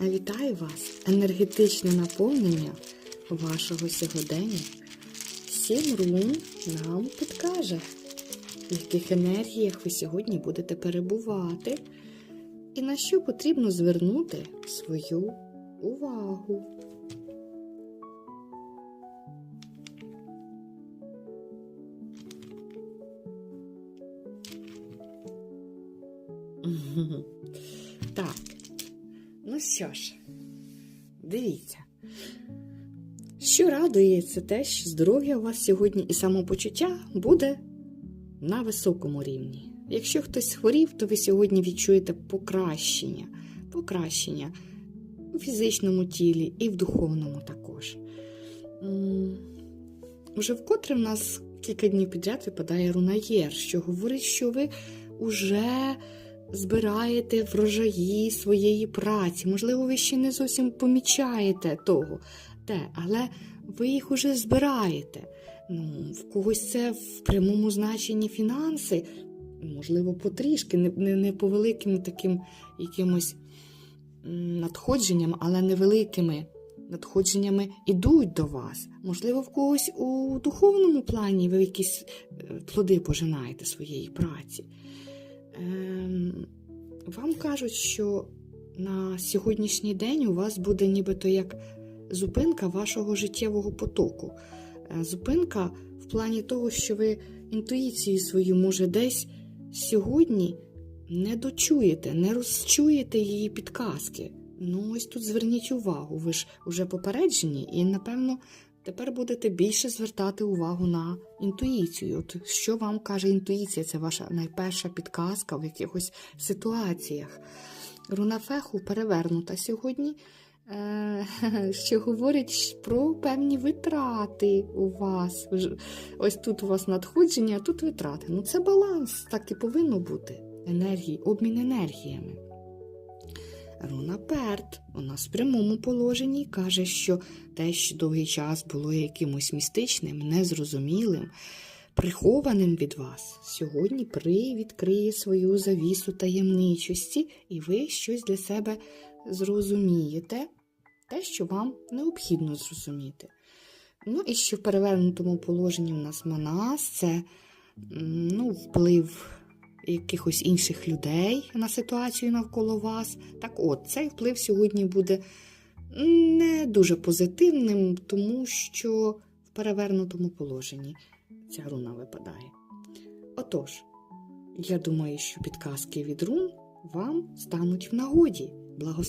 Вітаю вас! Енергетичне наповнення вашого сьогодення. Сім рун нам підкаже, в яких енергіях ви сьогодні будете перебувати, і на що потрібно звернути свою увагу. Так, ну що ж, дивіться. Що радує, це те, що здоров'я у вас сьогодні і самопочуття буде на високому рівні. Якщо хтось хворів, то ви сьогодні відчуєте покращення, покращення у фізичному тілі і в духовному також. Уже вкотре в нас кілька днів підряд випадає рунаєр, що говорить, що ви вже збираєте врожаї своєї праці. Можливо, ви ще не зовсім помічаєте того, те, але ви їх уже збираєте. Ну, в когось це в прямому значенні фінанси, можливо, потрішки, не, не, не по великим таким якимось надходженням, але невеликими надходженнями ідуть до вас. Можливо, в когось у духовному плані ви якісь е, плоди пожинаєте своєї праці. Ем, вам кажуть, що на сьогоднішній день у вас буде нібито як зупинка вашого життєвого потоку. Е, Зупинка в плані того, що ви інтуїцію свою, може, десь сьогодні не дочуєте, не розчуєте її підказки. Ну, ось тут зверніть увагу, ви ж вже попереджені, і, напевно, тепер будете більше звертати увагу на інтуїцію. От що вам каже інтуїція? Це ваша найперша підказка в якихось ситуаціях. Руна феху перевернута сьогодні, е, що говорить про певні витрати у вас. Ось тут у вас надходження, а тут витрати. Ну це баланс, так і повинно бути. Енергії, обмін енергіями. Руна Перт нас в прямому положенні каже, що те, що довгий час було якимось містичним, незрозумілим, прихованим від вас, сьогодні привідкриє свою завісу таємничості, і ви щось для себе зрозумієте, те, що вам необхідно зрозуміти. Ну і що в перевернутому положенні у нас Манас це ну, вплив якихось інших людей на ситуацію навколо вас. Так от, цей вплив сьогодні буде не дуже позитивним, тому що в перевернутому положенні ця руна випадає. Отож, я думаю, що підказки від рун вам стануть в нагоді. Благословення